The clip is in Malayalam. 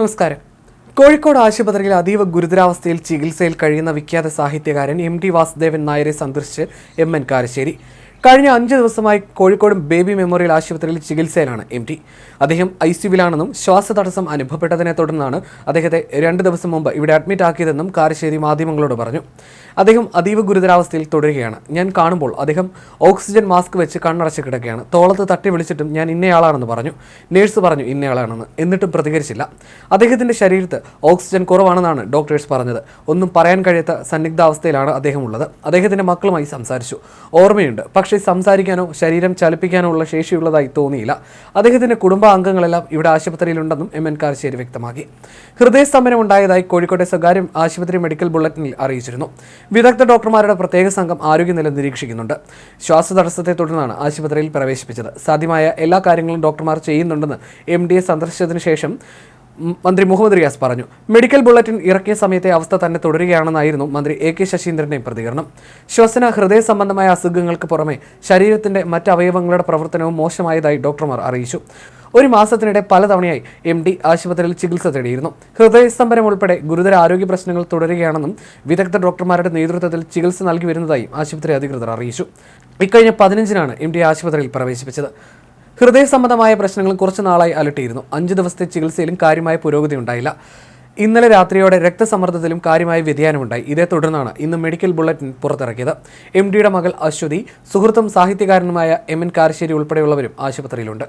നമസ്കാരം. കോഴിക്കോട് ആശുപത്രിയിൽ അതീവ ഗുരുതരാവസ്ഥയിൽ ചികിത്സയിൽ കഴിയുന്ന വിഖ്യാത സാഹിത്യകാരൻ എം ടി വാസുദേവൻ നായരെ സന്ദർശിച്ച് എം എൻ കാരശ്ശേരി. കഴിഞ്ഞ അഞ്ച് ദിവസമായി കോഴിക്കോട് ബേബി മെമ്മോറിയൽ ആശുപത്രിയിൽ ചികിത്സയിലാണ് എം ടി. അദ്ദേഹം ഐ സിയുവിലാണെന്നും ശ്വാസതടസ്സം അനുഭവപ്പെട്ടതിനെ തുടർന്നാണ് അദ്ദേഹത്തെ രണ്ട് ദിവസം മുമ്പ് ഇവിടെ അഡ്മിറ്റ് ആക്കിയതെന്നും കാരശ്ശേരി മാധ്യമങ്ങളോട് പറഞ്ഞു. അദ്ദേഹം അതീവ ഗുരുതരാവസ്ഥയിൽ തുടരുകയാണ്. ഞാൻ കാണുമ്പോൾ അദ്ദേഹം ഓക്സിജൻ മാസ്ക് വെച്ച് കണ്ണടച്ച് കിടക്കുകയാണ്. തോളത്ത് തട്ടി വിളിച്ചിട്ടും ഞാൻ ഇന്നയാളാണെന്ന് പറഞ്ഞു. നേഴ്സ് പറഞ്ഞു ഇന്നയാളാണെന്ന്. എന്നിട്ടും പ്രതികരിച്ചില്ല. അദ്ദേഹത്തിന്റെ ശരീരത്ത് ഓക്സിജൻ കുറവാണെന്നാണ് ഡോക്ടേഴ്സ് പറഞ്ഞത്. ഒന്നും പറയാൻ കഴിയാത്ത സന്നിഗ്ധാവസ്ഥയിലാണ് അദ്ദേഹം ഉള്ളത്. അദ്ദേഹത്തിന്റെ മക്കളുമായി സംസാരിച്ചു. ഓർമ്മയുണ്ട്. പക്ഷേ സംസാരിക്കാനോ ശരീരം ചലിപ്പിക്കാനോ ഉള്ള ശേഷിയുള്ളതായി തോന്നിയില്ല. അദ്ദേഹത്തിന്റെ കുടുംബാംഗങ്ങളെല്ലാം ഇവിടെ ആശുപത്രിയിലുണ്ടെന്നും എം എൻ കാർശേരി വ്യക്തമാക്കി. ഹൃദയ സ്തംഭനം ഉണ്ടായതായി കോഴിക്കോട്ടെ സ്വകാര്യ ആശുപത്രി മെഡിക്കൽ ബുള്ളറ്റിനിൽ അറിയിച്ചിരുന്നു. വിദഗ്ധ ഡോക്ടർമാരുടെ പ്രത്യേക സംഘം ആരോഗ്യനില നിരീക്ഷിക്കുന്നുണ്ട്. ശ്വാസതടസ്സത്തെ തുടർന്നാണ് ആശുപത്രിയിൽ പ്രവേശിപ്പിച്ചത്. സാധ്യമായ എല്ലാ കാര്യങ്ങളും ഡോക്ടർമാർ ചെയ്യുന്നുണ്ടെന്ന് എം ഡി സന്ദർശിച്ചതിനു ശേഷം മന്ത്രി മുഹമ്മദ് റിയാസ് പറഞ്ഞു. മെഡിക്കൽ ബുള്ളറ്റിൻ ഇറക്കിയ സമയത്തെ അവസ്ഥ തന്നെ തുടരുകയാണെന്നായിരുന്നു മന്ത്രി എ കെ ശശീന്ദ്രന്റെ പ്രതികരണം. ശ്വസന ഹൃദയ സംബന്ധമായ അസുഖങ്ങൾക്ക് പുറമെ ശരീരത്തിന്റെ മറ്റ് അവയവങ്ങളുടെ പ്രവർത്തനവും മോശമായതായി ഡോക്ടർമാർ അറിയിച്ചു. ഒരു മാസത്തിനിടെ പലതവണയായി എം ഡി ആശുപത്രിയിൽ ചികിത്സ തേടിയിരുന്നു. ഹൃദയസ്തംഭനം ഉൾപ്പെടെ ഗുരുതര ആരോഗ്യ പ്രശ്നങ്ങൾ തുടരുകയാണെന്നും വിദഗ്ധ ഡോക്ടർമാരുടെ നേതൃത്വത്തിൽ ചികിത്സ നൽകി വരുന്നതായും ആശുപത്രി അധികൃതർ അറിയിച്ചു. ഇക്കഴിഞ്ഞ പതിനഞ്ചിനാണ് എം ഡി ആശുപത്രിയിൽ പ്രവേശിപ്പിച്ചത്. ഹൃദയ സംബന്ധമായ പ്രശ്നങ്ങൾ കുറച്ചു നാളായി അലട്ടിയിരുന്നു. അഞ്ച് ദിവസത്തെ ചികിത്സയിലും കാര്യമായ പുരോഗതി ഉണ്ടായില്ല. ഇന്നലെ രാത്രിയോടെ രക്തസമ്മർദ്ദത്തിലും കാര്യമായ വ്യതിയാനമുണ്ടായി. ഇതേ തുടർന്നാണ് ഇന്ന് മെഡിക്കൽ ബുള്ളറ്റിൻ പുറത്തിറക്കിയത്. എം ഡിയുടെ മകൾ അശ്വതി സുഹൃത്തും സാഹിത്യകാരനുമായ എം എൻ കാരശ്ശേരി ഉൾപ്പെടെയുള്ളവരും ആശുപത്രിയിലുണ്ട്.